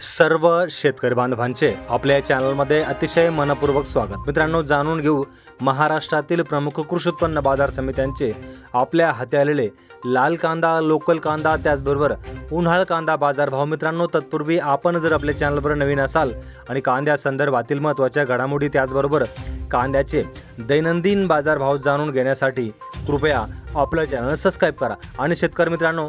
सर्व शेतकरी बांधवांचे आपल्या चॅनलमध्ये अतिशय मनपूर्वक स्वागत. मित्रांनो जाणून घेऊ महाराष्ट्रातील प्रमुख कृषी उत्पन्न बाजार समित्यांचे आपल्या हाती आलेले लाल कांदा लोकल कांदा त्याचबरोबर उन्हाळ कांदा बाजारभाव. मित्रांनो तत्पूर्वी आपण जर आपल्या चॅनलवर नवीन असाल आणि कांद्या संदर्भातील महत्त्वाच्या घडामोडी त्याचबरोबर कांद्याचे दैनंदिन बाजारभाव जाणून घेण्यासाठी कृपया आपलं चॅनल सबस्क्राईब करा. आणि शेतकरी मित्रांनो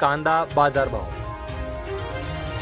कांदा बाजारभाव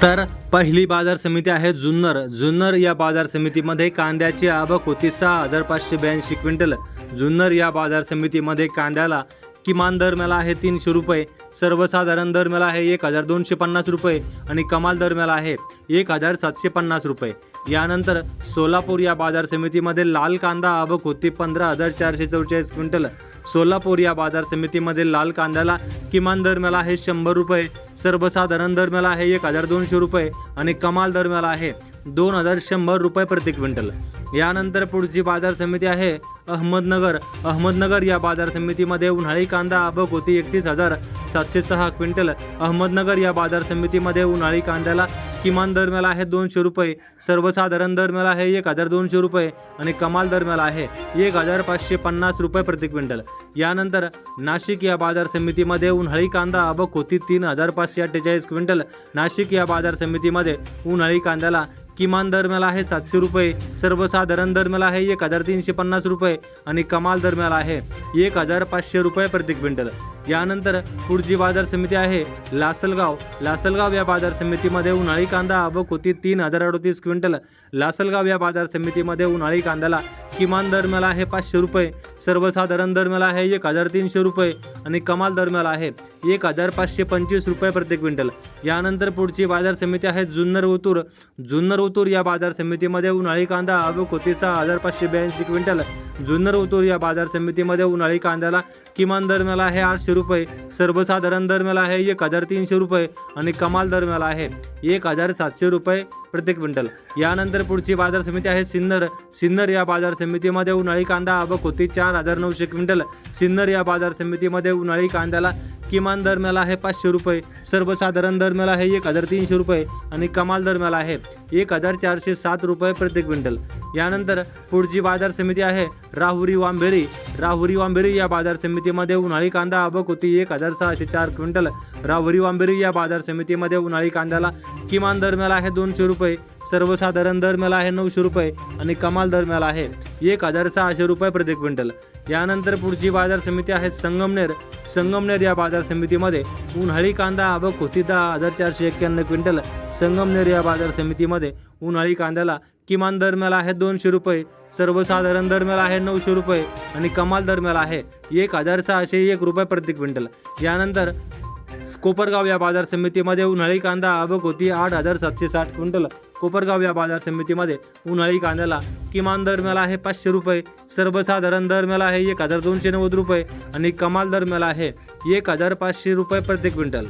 तर पहिली बाजार समिती आहे जुन्नर. जुन्नर या बाजार समितीमध्ये कांद्याची आवक होती सहा हजार पाचशे ब्याऐंशी क्विंटल. जुन्नर या बाजार समितीमध्ये कांद्याला किमान दर मेला आहे तीनशे रुपये सर्वसाधारण दर मेला आहे एक हजार दोनशे पन्नास रुपये आणि कमाल दर मेला आहे एक हजार सातशे पन्नास रुपये. यानंतर सोलापूर या बाजार समितीमध्ये लाल कांदा आवक होती पंधरा हजार चारशे चौवेचाळीस क्विंटल सोलापूर या बाजार समितीमध्ये लाल कांद्याला किमान दर मिळाला आहे शंभर रुपये सर्वसाधारण दर मिळाला आहे एक हजार दोनशे रुपये आणि कमाल दर मिळाला आहे दोन हजार शंभर रुपये प्रति क्विंटल. यानंतर पुढची बाजार समिती आहे अहमदनगर. अहमदनगर या बाजार समितीमध्ये उन्हाळी कांदा आवक होती एकतीस हजार सातशे सहा क्विंटल. अहमदनगर या बाजार समितीमध्ये उन्हाळी कांद्याला किमान दर मिळाला आहे दोनशे रुपये सर्वसाधारण दर मिळाला आहे एक हजार दोनशे रुपये आणि कमाल दर मिळाला आहे एक हजार पाचशे पन्नास रुपये प्रति क्विंटल. यानंतर नाशिक या बाजार समितीमध्ये उन्हाळी कांदा आवक होती तीन हजार पाचशे अठ्ठेचाळीस क्विंटल. नाशिक या बाजार समितीमध्ये उन्हाळी कांद्याला किमान दर मला आहे सातशे रुपये सर्वसाधारण दर मला आहे एक हजार तीनशे पन्नास रुपये आणि कमाल दर मला आहे एक हजार पाचशे रुपये प्रति क्विंटल. यानंतर पुढची बाजार समिती आहे लासलगाव. लासलगाव या बाजार समितीमध्ये उन्हाळी कांदा आवक होती तीन हजार अडतीस क्विंटल. लासलगाव या बाजार समितीमध्ये उन्हाळी कांद्याला किमान दर मला आहे पाचशे रुपये सर्वसाधारण दर मला आहे एक हजार तीनशे रुपये आणि कमाल दर मला आहे. एक हजार पाचशे पंचवीस रुपये प्रति क्विंटल. यानंतर पुढची बाजार समिती आहे जुन्नर ओतूर. जुन्नर ओतूर या बाजार समितीमध्ये उन्हाळी कांदा आवक होती सहा हजार पाचशे ब्याऐंशी क्विंटल. जुन्नर ओतूर या बाजार समितीमध्ये उन्हाळी कांद्याला किमान दर मिळाला आहे आठशे रुपये सर्वसाधारण दर मिळाला आहे एक हजार तीनशे रुपये आणि कमाल दर मिळाला आहे एक हजार सातशे रुपये प्रति क्विंटल. यानंतर पुढची बाजार समिती आहे सिन्नर. सिन्नर या बाजार समितीमध्ये उन्हाळी कांदा आवक होती चार हजार नऊशे क्विंटल. सिन्नर या बाजार समितीमध्ये उन्हाळी कांद्याला किमान दर आहे पाचशे रुपये सर्वसाधारण दर आहे एक हजार तीनशे रुपये आणि कमाल दर आहे एक हजार चारशे सात रुपये प्रति क्विंटल. यानंतर पुढची बाजार समिती आहे राहुरी वांबेरी. राहुरी वांबेरी या बाजार समितीमध्ये उन्हाळी कांदा आवक होती एक हजार सहाशे चार क्विंटल. राहुरी वांबेरी या बाजार समितीमध्ये उन्हाळी कांद्याला किमान दर आहे दोनशे रुपये सर्वसाधारण दर मला आहे नऊशे रुपये आणि कमाल दर मला आहे एक हजार सहाशे रुपये प्रति क्विंटल. यानंतर पुढची बाजार समिती आहे संगमनेर. संगमनेर या बाजार समितीमध्ये उन्हाळी कांदा आवक होती दहा हजार चारशे एक्क्याण्णव क्विंटल. संगमनेर या बाजार समितीमध्ये उन्हाळी कांद्याला किमान दर मिळाला आहे दोनशे रुपये. सर्वसाधारण दर मिळाला आहे नऊशे रुपये आणि कमाल दर मिळाला आहे एक हजार सहाशे एक रुपये प्रति क्विंटल. यानंतर कोपरगाव या बाजार समितीमध्ये उन्हाळी कांदा आवक होती आठ हजार सातशे साठ क्विंटल. कोपरगाव या बाजार समितीमध्ये उन्हाळी कांद्याला किमान दर मिळाला आहे पाचशे रुपये सर्वसाधारण दर मिळाला आहे एक हजार दोनशे नव्वद रुपये आणि कमाल दर मिळाला आहे एक हजार पाचशे रुपये प्रति क्विंटल.